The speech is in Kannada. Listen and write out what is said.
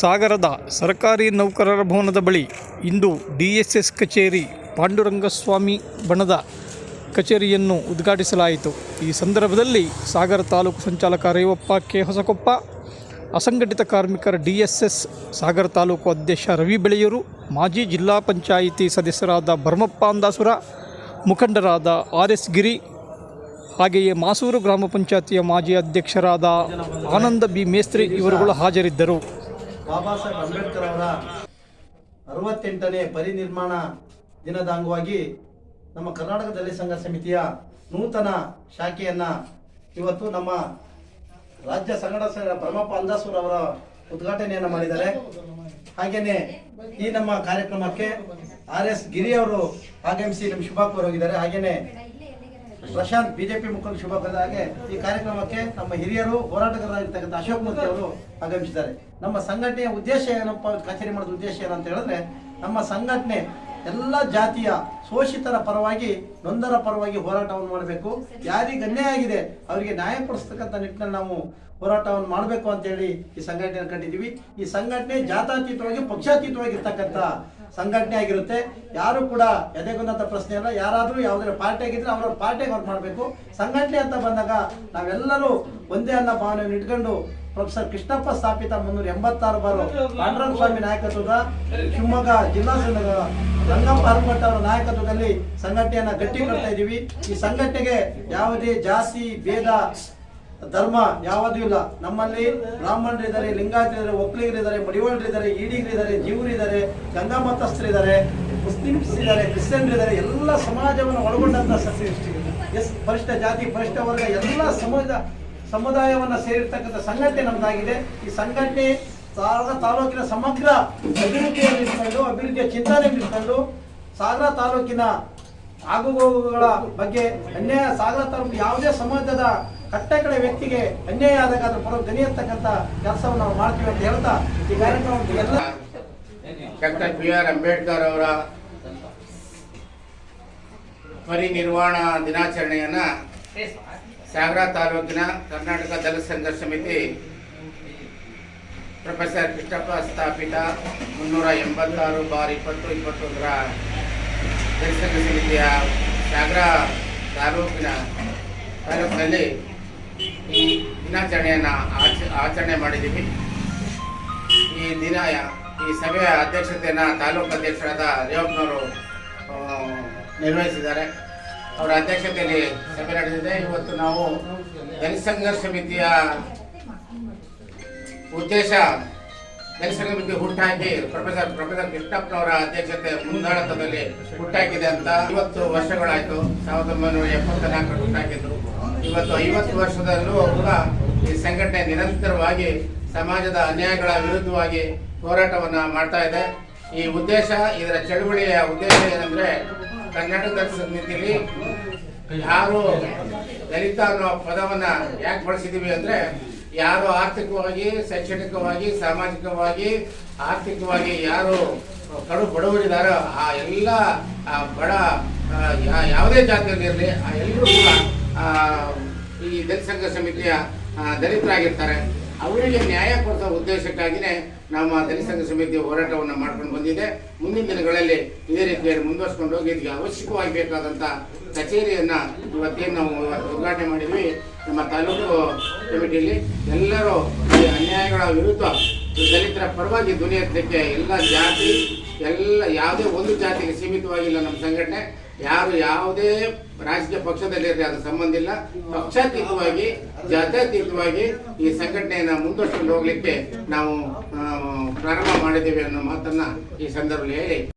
ಸಾಗರದ ಸರ್ಕಾರಿ ನೌಕರರ ಭವನದ ಬಳಿ ಇಂದು ಡಿಎಸ್ಎಸ್ ಕಚೇರಿ ಪಾಂಡುರಂಗಸ್ವಾಮಿ ಬಣದ ಕಚೇರಿಯನ್ನು ಉದ್ಘಾಟಿಸಲಾಯಿತು. ಈ ಸಂದರ್ಭದಲ್ಲಿ ಸಾಗರ ತಾಲೂಕು ಸಂಚಾಲಕ ರೇವಪ್ಪ ಕೆ. ಹೊಸಕೊಪ್ಪ, ಅಸಂಘಟಿತ ಕಾರ್ಮಿಕರ ಡಿಎಸ್ಎಸ್ ಸಾಗರ ತಾಲೂಕು ಅಧ್ಯಕ್ಷ ರವಿ ಬೆಳೆಯೂರು, ಮಾಜಿ ಜಿಲ್ಲಾ ಪಂಚಾಯಿತಿ ಸದಸ್ಯರಾದ ಭರ್ಮಪ್ಪ ಅಂದಾಸುರ, ಮುಖಂಡರಾದ ಆರ್ ಎಸ್ ಗಿರಿ, ಹಾಗೆಯೇ ಮಾಸೂರು ಗ್ರಾಮ ಪಂಚಾಯತಿಯ ಮಾಜಿ ಅಧ್ಯಕ್ಷರಾದ ಆನಂದ ಬಿ. ಮೇಸ್ತ್ರಿ ಇವರುಗಳು ಹಾಜರಿದ್ದರು. ಬಾಬಾ ಸಾಹೇಬ್ ಅಂಬೇಡ್ಕರ್ ಅವರ ಅರವತ್ತೆಂಟನೇ ಪರಿನಿರ್ಮಾಣ ದಿನದ ಅಂಗವಾಗಿ ನಮ್ಮ ಕರ್ನಾಟಕ ದಲಿತ ಸಂಘ ಸಮಿತಿಯ ನೂತನ ಶಾಖೆಯನ್ನ ಇವತ್ತು ನಮ್ಮ ರಾಜ್ಯ ಸಂಘಟ ಪರಮಪ್ಪ ಅಂದಾಸೂರ್ ಅವರ ಉದ್ಘಾಟನೆಯನ್ನು ಮಾಡಿದ್ದಾರೆ. ಹಾಗೆಯೇ ಈ ನಮ್ಮ ಕಾರ್ಯಕ್ರಮಕ್ಕೆ ಆರ್ ಎಸ್ ಗಿರಿ ಅವರು ಆಗಮಿಸಿ ನಮ್ಮ ಶುಭ ಕೋರೋಗಿದ್ದಾರೆ ಹಾಗೇನೆ ಪ್ರಶಾಂತ್ ಬಿಜೆಪಿ ಮುಖಂಡ ಶುಭ ಹಾಗೆ ಈ ಕಾರ್ಯಕ್ರಮಕ್ಕೆ ನಮ್ಮ ಹಿರಿಯರು ಹೋರಾಟಗಾರರಾಗಿರ್ತಕ್ಕಂಥ ಅಶೋಕ್ ಮೂರ್ತಿ ಅವರು ಆಗಮಿಸಿದ್ದಾರೆ. ನಮ್ಮ ಸಂಘಟನೆಯ ಉದ್ದೇಶ ಏನಪ್ಪ, ಕಚೇರಿ ಮಾಡಿದ ಉದ್ದೇಶ ಏನಂತ ಹೇಳಿದ್ರೆ, ನಮ್ಮ ಸಂಘಟನೆ ಎಲ್ಲ ಜಾತಿಯ ಶೋಷಿತರ ಪರವಾಗಿ, ನೊಂದರ ಪರವಾಗಿ ಹೋರಾಟವನ್ನು ಮಾಡಬೇಕು. ಯಾರಿಗೆ ಅನ್ಯಾಯ ಆಗಿದೆ, ಅವರಿಗೆ ನ್ಯಾಯ ಕೊಡಿಸ್ತಕ್ಕಂಥ ನಿಟ್ಟಿನಲ್ಲಿ ನಾವು ಹೋರಾಟವನ್ನು ಮಾಡಬೇಕು ಅಂತೇಳಿ ಈ ಸಂಘಟನೆ ಕಂಡಿದ್ದೀವಿ. ಈ ಸಂಘಟನೆ ಜಾತಾತೀತವಾಗಿ ಪಕ್ಷಾತೀತವಾಗಿ ಇರ್ತಕ್ಕಂಥ ಸಂಘಟನೆ ಆಗಿರುತ್ತೆ. ಯಾರು ಕೂಡ ಎದೆಗೊಂದಂಥ ಪ್ರಶ್ನೆ ಅಲ್ಲ. ಯಾರಾದರೂ ಯಾವುದೇ ಪಾರ್ಟಿ ಆಗಿದ್ರೆ ಅವರ ಪಾರ್ಟಿಗೆ ಅವ್ರು ಮಾಡಬೇಕು. ಸಂಘಟನೆ ಅಂತ ಬಂದಾಗ ನಾವೆಲ್ಲರೂ ಒಂದೇ ಅನ್ನ ಭಾವನೆಯನ್ನು ಇಟ್ಕೊಂಡು ಪ್ರೊಫೆಸರ್ ಕೃಷ್ಣಪ್ಪ ಸ್ಥಾಪಿತ ಮುನ್ನೂರ ಎಂಬತ್ತಾರು ಬಾರು ಪಾಂಡ್ರಸ್ವಾಮಿ ಸ್ವಾಮಿ ನಾಯಕತ್ವದ ಶಿವಮೊಗ್ಗ ಜಿಲ್ಲಾ ಸಂಘದ ರಂಗಪ್ಪ ಹರಮಠ ಅವರ ನಾಯಕತ್ವದಲ್ಲಿ ಸಂಘಟನೆಯನ್ನ ಗಟ್ಟಿ ಕೊಡ್ತಾ ಇದ್ದೀವಿ. ಈ ಸಂಘಟನೆಗೆ ಯಾವುದೇ ಜಾತಿ, ಭೇದ, ಧರ್ಮ ಯಾವುದೂ ಇಲ್ಲ. ನಮ್ಮಲ್ಲಿ ಬ್ರಾಹ್ಮಣರಿದ್ದಾರೆ ಲಿಂಗಾಯತರಿದ್ದಾರೆ ಒಕ್ಕಲಿಗರಿದ್ದಾರೆ ಮಡಿವಾಳರಿದ್ದಾರೆ ಈಡಿಗರಿದ್ದಾರೆ ಜೀವರಿದ್ದಾರೆ ಗಂಗಾ ಮತಸ್ಥರಿದ್ದಾರೆ ಮುಸ್ಲಿಮ್ಸ್ ಇದ್ದಾರೆ ಕ್ರಿಶ್ಚಿಯನ್ರಿದ್ದಾರೆ ಎಲ್ಲ ಸಮಾಜವನ್ನು ಒಳಗೊಂಡಂತ ಎಸ್, ಪರಿಷ್ಠ ಜಾತಿ, ಪರಿಷ್ಠ ವರ್ಗ, ಎಲ್ಲ ಸಮಾಜ, ಸಮುದಾಯವನ್ನು ಸೇರಿರ್ತಕ್ಕಂಥ ಸಂಘಟನೆ ನಮ್ಮದಾಗಿದೆ ಈ ಸಂಘಟನೆ ಸಾಗರ ತಾಲೂಕಿನ ಸಮಗ್ರ ಅಭಿವೃದ್ಧಿಯನ್ನು ಇಟ್ಕೊಂಡು ಅಭಿವೃದ್ಧಿಯ ಚಿಂತನೆ ಇಟ್ಕೊಂಡು ಸಾಗರ ತಾಲೂಕಿನ ಆಗುಗೋಗುಗಳ ಬಗ್ಗೆ ಅನ್ಯಾಯ, ಸಾಗರ ತಾಲೂಕು ಯಾವುದೇ ಸಮಾಜದ ಕಟ್ಟಕಡೆ ವ್ಯಕ್ತಿಗೆ ಅನ್ಯಾಯ ಆದಾಗ ಅದರ ಪರ ದನಿಯತಕ್ಕಂಥ ಕೆಲಸವನ್ನು ನಾವು ಮಾಡ್ತೀವಿ ಅಂತ ಹೇಳ್ತಾ ಈ ಕಾರ್ಯಕ್ರಮಕ್ಕೆ ಎಲ್ಲ ಡಾಕ್ಟರ್ ಬಿ ಆರ್ ಅಂಬೇಡ್ಕರ್ ಅವರ ಪರಿನಿರ್ವಾಣ ದಿನಾಚರಣೆಯನ್ನ ಸಾಗರ ತಾಲೂಕಿನ ಕರ್ನಾಟಕ ದಲಿತ ಸಂಘರ್ಷ ಸಮಿತಿ ಪ್ರೊಫೆಸರ್ ಕೃಷ್ಣಪ್ಪ ಸ್ಥಾಪಿತ ಮುನ್ನೂರ ಎಂಬತ್ತಾರು ಬಾರ್ ಇಪ್ಪತ್ತು ಇಪ್ಪತ್ತೊಂದರ ಜನಸಂಘ ಸಂಘ ಸಮಿತಿಯ ಸಾಗರ ತಾಲೂಕಿನ ತಾಲೂಕಿನಲ್ಲಿ ಈ ದಿನಾಚರಣೆಯನ್ನು ಆಚ, ಆಚರಣೆ ಮಾಡಿದ್ದೀವಿ. ಈ ದಿನ, ಈ ಸಭೆಯ ಅಧ್ಯಕ್ಷತೆಯನ್ನು ತಾಲೂಕು ಅಧ್ಯಕ್ಷರಾದ ರೇವಪ್ಪನವರು ನಿರ್ವಹಿಸಿದ್ದಾರೆ. ಅವರ ಅಧ್ಯಕ್ಷತೆಯಲ್ಲಿ ಸಭೆ ನಡೆದಿದೆ. ಇವತ್ತು ನಾವು ಜನಸಂಘರ್ಷ ಸಂಘರ್ಷ ಸಮಿತಿಯ ಉದ್ದೇಶ ನೈಸರ್ಗಿಕ ಹುಟ್ಟಾಗಿ ಹುಟ್ಟಾಕಿ ಪ್ರೊಫೆಸರ್ ಪ್ರೊಫೆಸರ್ ಕೃಷ್ಣಪ್ಪನವರ ಅಧ್ಯಕ್ಷತೆ ಮುಂದಾಡತದಲ್ಲಿ ಹುಟ್ಟಾಕಿದೆ ಅಂತ ಐವತ್ತು ವರ್ಷಗಳಾಯ್ತು. ಸಾವಿರದ ಒಂಬೈನೂರ ಎಪ್ಪತ್ತ ಹುಟ್ಟಾಕಿದ್ದು ಇವತ್ತು ಐವತ್ತು ವರ್ಷದಲ್ಲೂ ಕೂಡ ಈ ಸಂಘಟನೆ ನಿರಂತರವಾಗಿ ಸಮಾಜದ ಅನ್ಯಾಯಗಳ ವಿರುದ್ಧವಾಗಿ ಹೋರಾಟವನ್ನು ಮಾಡ್ತಾ ಇದೆ. ಈ ಉದ್ದೇಶ, ಇದರ ಚಳುವಳಿಯ ಉದ್ದೇಶ ಏನಂದ್ರೆ ಕರ್ನಾಟಕ ಸಮಿತಿಯಲ್ಲಿ ಯಾರು ದಲಿತ ಅನ್ನೋ ಪದವನ್ನ ಯಾಕೆ ಬಳಸಿದ್ದೀವಿ ಅಂದ್ರೆ ಯಾರು ಆರ್ಥಿಕವಾಗಿ, ಶೈಕ್ಷಣಿಕವಾಗಿ, ಸಾಮಾಜಿಕವಾಗಿ, ಆರ್ಥಿಕವಾಗಿ ಯಾರು ಕಡು ಬಡವರಿದ್ದಾರೋ, ಆ ಎಲ್ಲ ಬಡ ಯಾವುದೇ ಜಾತಿಯಲ್ಲಿರಲಿ ಆ ಎಲ್ಲರೂ ಕೂಡ ಈ ದಲಿತ ಸಂಘ ಸಮಿತಿಯ ದಲಿತರಾಗಿರ್ತಾರೆ. ಅವರಿಗೆ ನ್ಯಾಯ ಕೊಡಿಸೋ ಉದ್ದೇಶಕ್ಕಾಗಿಯೇ ನಮ್ಮ ದಲಿತ ಸಂಘ ಸಮಿತಿ ಹೋರಾಟವನ್ನು ಮಾಡ್ಕೊಂಡು ಬಂದಿದೆ. ಮುಂದಿನ ದಿನಗಳಲ್ಲಿ ಇದೇ ರೀತಿಯಲ್ಲಿ ಮುಂದುವರ್ಸ್ಕೊಂಡು ಹೋಗಿ ಇದಕ್ಕೆ ಅವಶ್ಯಕವಾಗಿ ಬೇಕಾದಂಥ ಕಚೇರಿಯನ್ನ ಇವತ್ತೇನು ನಾವು ಉದ್ಘಾಟನೆ ಮಾಡಿದ್ವಿ. ನಮ್ಮ ತಾಲೂಕು ಕಮಿಟಿಯಲ್ಲಿ ಎಲ್ಲರೂ ಈ ಅನ್ಯಾಯಗಳ ವಿರುದ್ಧ ದಲಿತರ ಪರವಾಗಿ ಧ್ವನಿ ಎಲ್ಲ ಜಾತಿ, ಎಲ್ಲ ಯಾವುದೇ ಒಂದು ಜಾತಿಗೆ ಸೀಮಿತವಾಗಿಲ್ಲ ನಮ್ಮ ಸಂಘಟನೆ. ಯಾರು ಯಾವುದೇ ರಾಜಕೀಯ ಪಕ್ಷದಲ್ಲಿರಲಿ ಅದು ಸಂಬಂಧ ಇಲ್ಲ. ಪಕ್ಷಾತೀತವಾಗಿ, ಜಾತ್ಯತೀತವಾಗಿ ಈ ಸಂಘಟನೆಯನ್ನ ಮುಂದುವರ್ಸ್ಕೊಂಡು ಹೋಗ್ಲಿಕ್ಕೆ ನಾವು ಪ್ರಾರಂಭ ಮಾಡಿದ್ದೇವೆ ಅನ್ನೋ ಮಾತನ್ನ ಈ ಸಂದರ್ಭದಲ್ಲಿ ಹೇಳಿ.